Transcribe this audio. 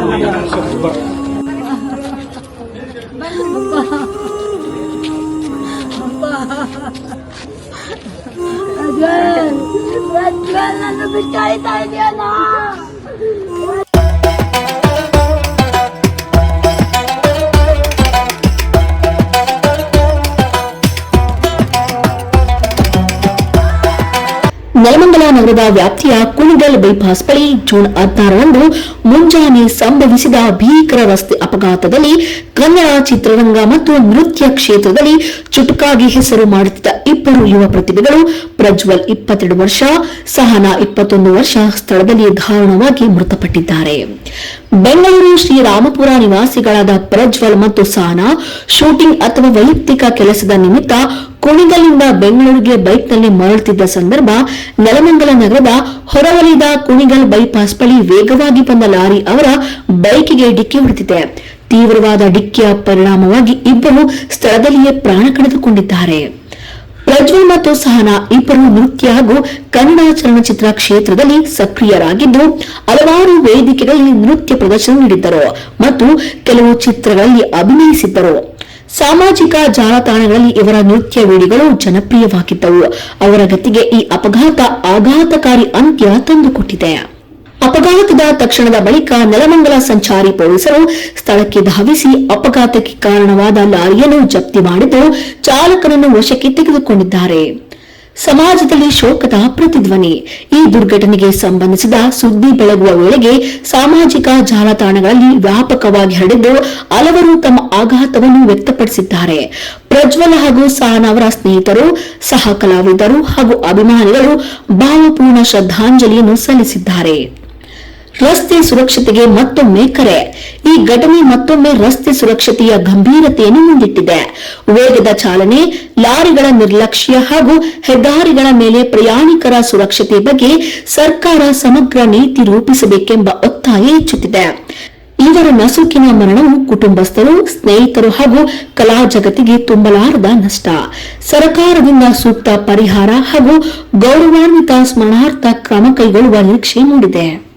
Adrian! Adrian, ano ba tayo tayo na? Nelamangala ನಗರದ ವ್ಯಾಪ್ತಿಯ Kunigal bypass ಬಳಿ ಜೂನ್ ಹದಿನಾರರಂದು ಮುಂಜಾನೆ ಸಂಭವಿಸಿದ ಭೀಕರ ರಸ್ತೆ ಅಪಘಾತದಲ್ಲಿ ಕನ್ನಡ ಚಿತ್ರರಂಗ ಮತ್ತು ನೃತ್ಯ ಕ್ಷೇತ್ರದಲ್ಲಿ ಚುಟುಕಾಗಿ ಹೆಸರು ಮಾಡುತ್ತಿದ್ದ ಇಬ್ಬರು ಯುವ ಪ್ರತಿಭೆಗಳು ಪ್ರಜ್ವಲ್ ಇಪ್ಪತ್ತೆರಡು ವರ್ಷ, ಸಹನಾ ಇಪ್ಪತ್ತೊಂದು ವರ್ಷ ಸ್ಥಳದಲ್ಲಿ ದಾರುಣವಾಗಿ ಮೃತಪಟ್ಟಿದ್ದಾರೆ. ಬೆಂಗಳೂರು ಶ್ರೀರಾಮಪುರ ನಿವಾಸಿಗಳಾದ ಪ್ರಜ್ವಲ್ ಮತ್ತು ಸಹನಾ ಶೂಟಿಂಗ್ ಅಥವಾ ವೈಯಕ್ತಿಕ ಕೆಲಸದ ನಿಮಿತ್ತ ಕುಣಿಗಲ್ನಿಂದ ಬೆಂಗಳೂರಿಗೆ ಬೈಕ್ನಲ್ಲಿ ಮರಳುತ್ತಿದ್ದ ಸಂದರ್ಭ, ನೆಲಮಂಗಲ ನಗರದ ಹೊರವಲಯದ ಕುಣಿಗಲ್ ಬೈಪಾಸ್ ಬಳಿ ವೇಗವಾಗಿ ಬಂದ ಲಾರಿ ಅವರ ಬೈಕಿಗೆ ಡಿಕ್ಕಿ ಹೊಡೆದಿದೆ. ತೀವ್ರವಾದ ಡಿಕ್ಕಿಯ ಪರಿಣಾಮವಾಗಿ ಇಬ್ಬರು ಸ್ಥಳದಲ್ಲಿಯೇ ಪ್ರಾಣ ಕಳೆದುಕೊಂಡಿದ್ದಾರೆ. ಪ್ರಜ್ವಲ್ ಮತ್ತು ಸಹನಾ ಇಬ್ಬರು ನೃತ್ಯ ಹಾಗೂ ಕನ್ನಡ ಚಲನಚಿತ್ರ ಕ್ಷೇತ್ರದಲ್ಲಿ ಸಕ್ರಿಯರಾಗಿದ್ದು, ಹಲವಾರು ವೇದಿಕೆಗಳಲ್ಲಿ ನೃತ್ಯ ಪ್ರದರ್ಶನ ನೀಡಿದ್ದರು ಮತ್ತು ಕೆಲವು ಚಿತ್ರಗಳಲ್ಲಿ ಅಭಿನಯಿಸಿದ್ದರು. ಸಾಮಾಜಿಕ ಜಾಲತಾಣಗಳಲ್ಲಿ ಇವರ ನೃತ್ಯ ವಿಡಿಯೋಗಳು ಜನಪ್ರಿಯವಾಗಿದ್ದವು. ಅವರ ಗತಿಗೆ ಈ ಅಪಘಾತ ಆಘಾತಕಾರಿ ಅಂತ್ಯ ತಂದುಕೊಟ್ಟಿದೆ. ಅಪಘಾತದ ತಕ್ಷಣದ ಬಳಿಕ ನೆಲಮಂಗಲ ಸಂಚಾರಿ ಪೊಲೀಸರು ಸ್ಥಳಕ್ಕೆ ಧಾವಿಸಿ ಅಪಘಾತಕ್ಕೆ ಕಾರಣವಾದ ಲಾರಿಯನ್ನು ಜಪ್ತಿ ಮಾಡಿದ್ದು ಚಾಲಕನನ್ನು ವಶಕ್ಕೆ ತೆಗೆದುಕೊಂಡಿದ್ದಾರೆ. ಸಮಾಜದಲ್ಲಿ ಶೋಕದ ಪ್ರತಿಧ್ವನಿ. ಈ ದುರ್ಘಟನೆಗೆ ಸಂಬಂಧಿಸಿದ ಸುದ್ದಿ ಬೆಳಗುವ ವೇಳೆಗೆ ಸಾಮಾಜಿಕ ಜಾಲತಾಣಗಳಲ್ಲಿ ವ್ಯಾಪಕವಾಗಿ ಹರಡಿದ್ದು ಹಲವರು ತಮ್ಮ ಆಘಾತವನ್ನು ವ್ಯಕ್ತಪಡಿಸಿದ್ದಾರೆ. ಪ್ರಜ್ವಲ್ ಹಾಗೂ ಸಹನ ಅವರ ಸ್ನೇಹಿತರು ಸಹ ಕಲಾವಿದರು ಹಾಗೂ ಅಭಿಮಾನಿಗಳು ಭಾವಪೂರ್ಣ ಶ್ರದ್ಧಾಂಜಲಿಯನ್ನು ಸಲ್ಲಿಸಿದ್ದಾರೆ. ರಸ್ತೆ ಸುರಕ್ಷತೆಗೆ ಮತ್ತೊಮ್ಮೆ ಕರೆ. ಈ ಘಟನೆ ಮತ್ತೊಮ್ಮೆ ರಸ್ತೆ ಸುರಕ್ಷತೆಯ ಗಂಭೀರತೆಯನ್ನು ಮುಂದಿಟ್ಟಿದೆ. ವೇಗದ ಚಾಲನೆ, ಲಾರಿಗಳ ನಿರ್ಲಕ್ಷ್ಯ ಹಾಗೂ ಹೆದ್ದಾರಿಗಳ ಮೇಲೆ ಪ್ರಯಾಣಿಕರ ಸುರಕ್ಷತೆ ಬಗ್ಗೆ ಸರ್ಕಾರ ಸಮಗ್ರ ನೀತಿ ರೂಪಿಸಬೇಕೆಂಬ ಒತ್ತಾಯ ಹೆಚ್ಚುತ್ತಿದೆ. ಇವರ ನಸುಕಿನ ಮರಣವು ಕುಟುಂಬಸ್ಥರು, ಸ್ನೇಹಿತರು ಹಾಗೂ ಕಲಾ ಜಗತ್ತಿಗೆ ತುಂಬಲಾರದ ನಷ್ಟ. ಸರ್ಕಾರದಿಂದ ಸೂಕ್ತ ಪರಿಹಾರ ಹಾಗೂ ಗೌರವಾನ್ವಿತ ಸ್ಮರಣಾರ್ಥ ಕ್ರಮ ಕೈಗೊಳ್ಳುವ ನಿರೀಕ್ಷೆ ಮೂಡಿದೆ.